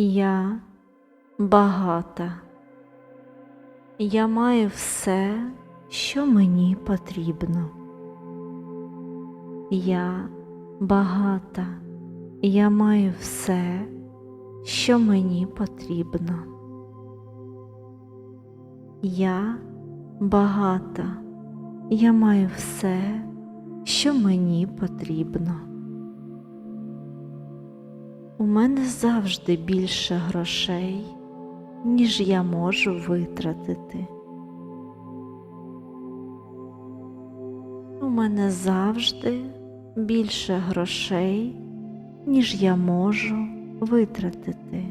Я багата. Я маю все, що мені потрібно. Я багата. Я маю все, що мені потрібно. Я багата. Я маю все, що мені потрібно. У мене завжди більше грошей, ніж я можу витратити. У мене завжди більше грошей, ніж я можу витратити.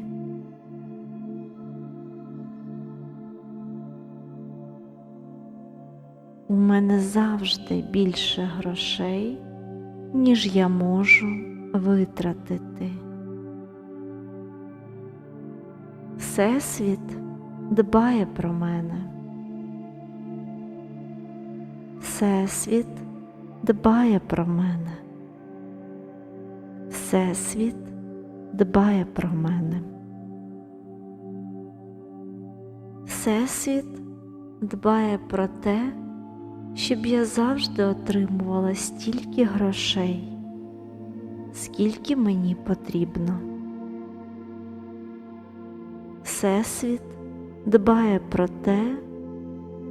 У мене завжди більше грошей, ніж я можу витратити. Всесвіт дбає про мене. Всесвіт дбає про мене. Всесвіт дбає про мене. Всесвіт дбає про те, щоб я завжди отримувала стільки грошей, скільки мені потрібно. Всесвіт дбає про те,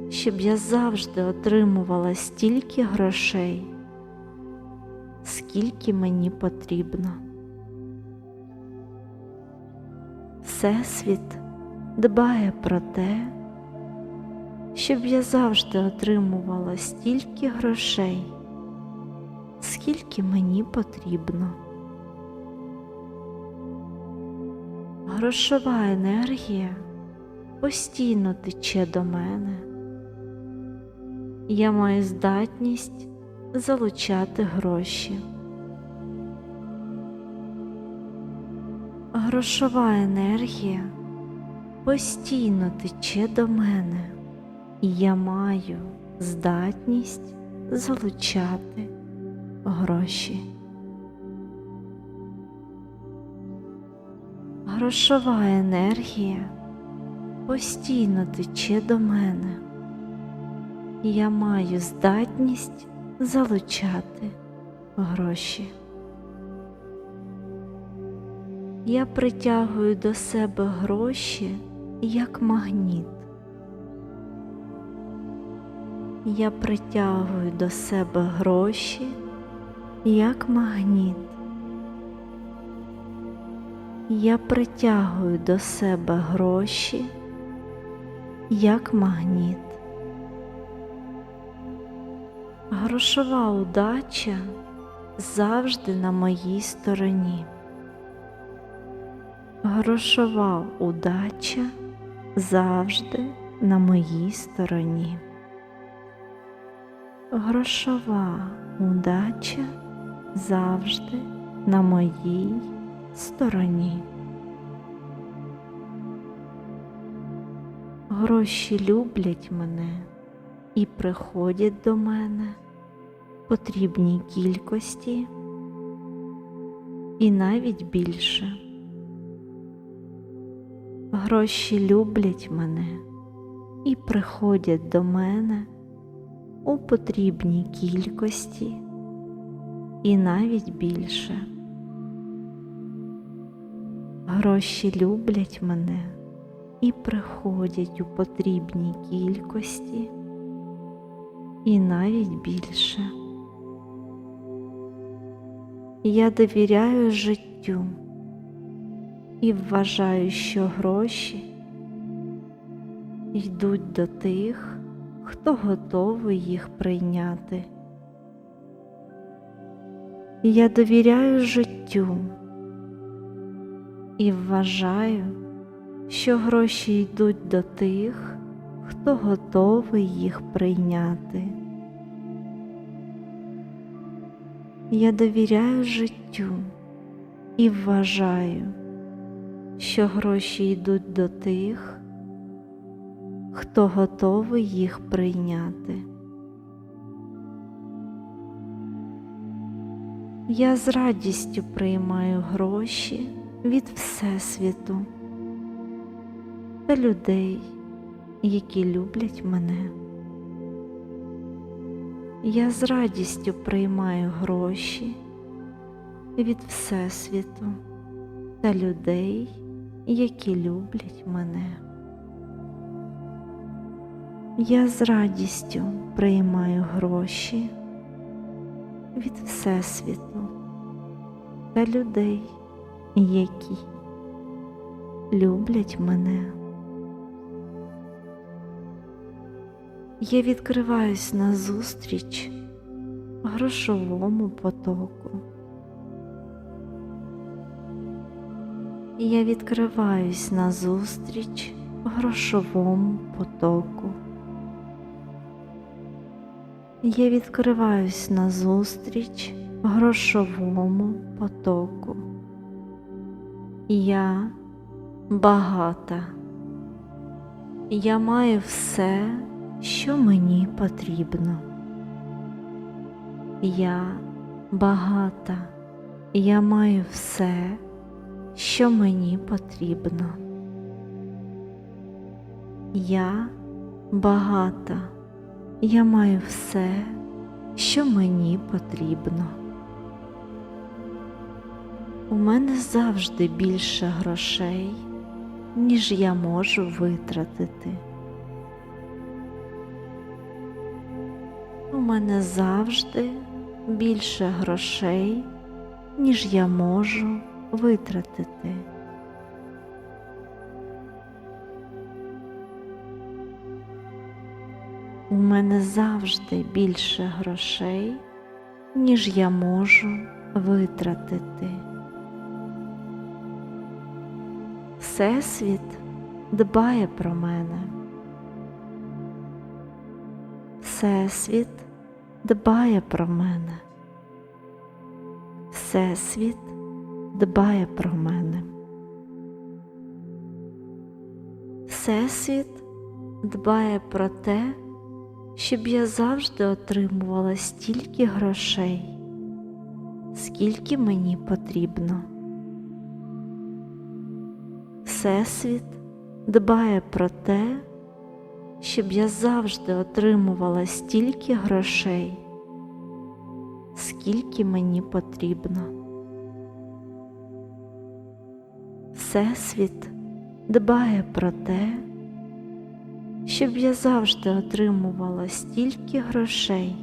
щоб я завжди отримувала стільки грошей, скільки мені потрібно. Всесвіт дбає про те, щоб я завжди отримувала стільки грошей, скільки мені потрібно. Грошова енергія постійно тече до мене. Я маю здатність залучати гроші. Грошова енергія постійно тече до мене, і я маю здатність залучати гроші. Грошова енергія постійно тече до мене, я маю здатність залучати гроші. Я притягую до себе гроші як магніт. Я притягую до себе гроші як магніт. Я притягую до себе гроші як магніт. Грошова удача завжди на моїй стороні. Грошова удача завжди на моїй стороні. Грошова удача завжди на моїй стороні. Гроші люблять мене і приходять до мене в потрібній кількості і навіть більше. Гроші люблять мене і приходять до мене у потрібній кількості і навіть більше. Гроші люблять мене і приходять у потрібній кількості і навіть більше. Я довіряю життю і вважаю, що гроші йдуть до тих, хто готовий їх прийняти. Я довіряю життю і вважаю, що гроші йдуть до тих, хто готовий їх прийняти. Я довіряю життю і вважаю, що гроші йдуть до тих, хто готовий їх прийняти. Я з радістю приймаю гроші від Всесвіту та людей, які люблять мене. Я з радістю приймаю гроші від Всесвіту та людей, які люблять мене. Я з радістю приймаю гроші від Всесвіту та людей, які люблять мене. Я відкриваюсь назустріч грошовому потоку. Я відкриваюсь назустріч грошовому потоку. Я відкриваюсь назустріч грошовому потоку. Я багата. Я маю все, що мені потрібно. Я багата. Я маю все, що мені потрібно. Я багата. Я маю все, що мені потрібно. У мене завжди більше грошей, ніж я можу витратити. У мене завжди більше грошей, ніж я можу витратити. У мене завжди більше грошей, ніж я можу витратити. Всесвіт дбає про мене. Всесвіт дбає про мене. Всесвіт дбає про мене. Всесвіт дбає про те, щоб я завжди отримувала стільки грошей, скільки мені потрібно. Всесвіт дбає про те, щоб я завжди отримувала стільки грошей, скільки мені потрібно. Всесвіт дбає про те, щоб я завжди отримувала стільки грошей,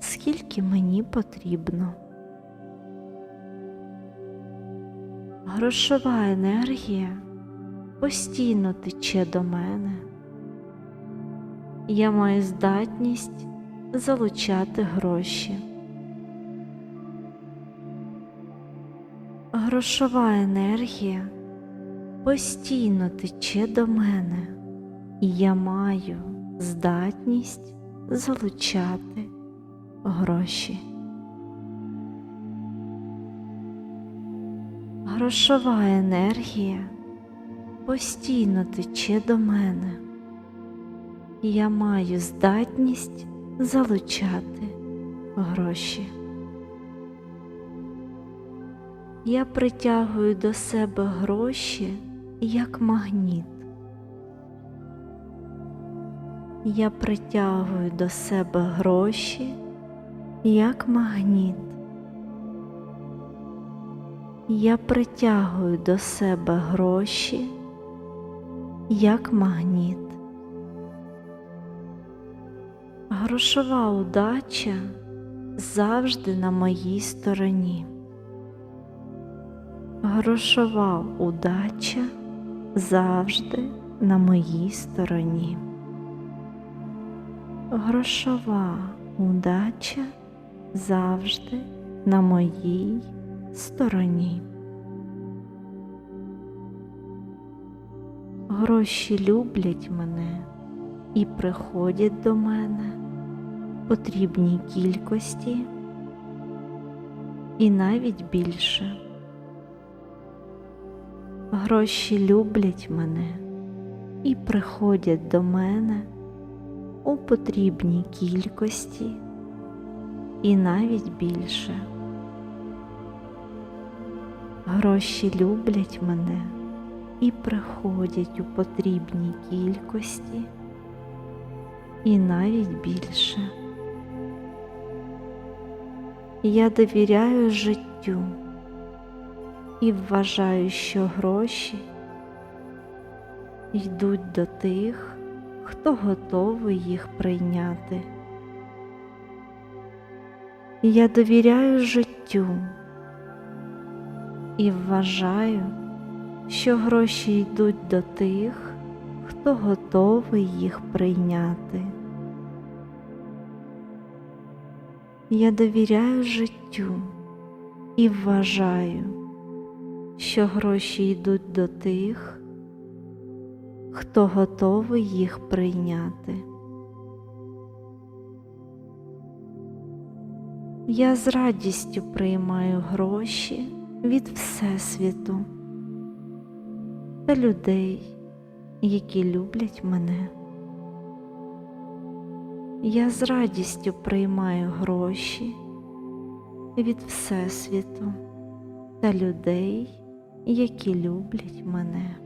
скільки мені потрібно. Грошова енергія постійно тече до мене. Я маю здатність залучати гроші. Грошова енергія постійно тече до мене, і я маю здатність залучати гроші. Грошова енергія постійно тече до мене, я маю здатність залучати гроші. Я притягую до себе гроші як магніт. Я притягую до себе гроші як магніт. Я притягую до себе гроші як магніт. Грошова удача завжди на моїй стороні. Грошова удача завжди на моїй стороні. Грошова удача завжди на моїй стороні. Гроші люблять мене і приходять до мене в потрібній кількості і навіть більше. Гроші люблять мене і приходять до мене у потрібній кількості і навіть більше. Гроші люблять мене і приходять у потрібній кількості, і навіть більше. Я довіряю життю і вважаю, що гроші йдуть до тих, хто готовий їх прийняти. Я довіряю життю і вважаю, що гроші йдуть до тих, хто готовий їх прийняти. Я довіряю життю і вважаю, що гроші йдуть до тих, хто готовий їх прийняти. Я з радістю приймаю гроші від Всесвіту та людей, які люблять мене. Я з радістю приймаю гроші від Всесвіту та людей, які люблять мене.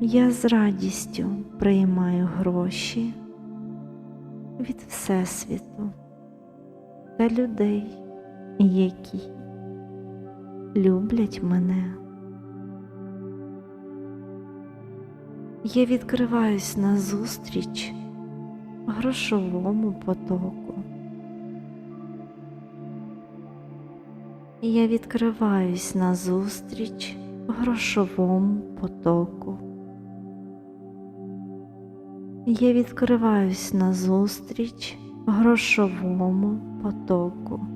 Я з радістю приймаю гроші від Всесвіту та людей, які люблять мене. Я відкриваюсь назустріч грошовому потоку. Я відкриваюсь назустріч грошовому потоку. Я відкриваюсь назустріч грошовому потоку.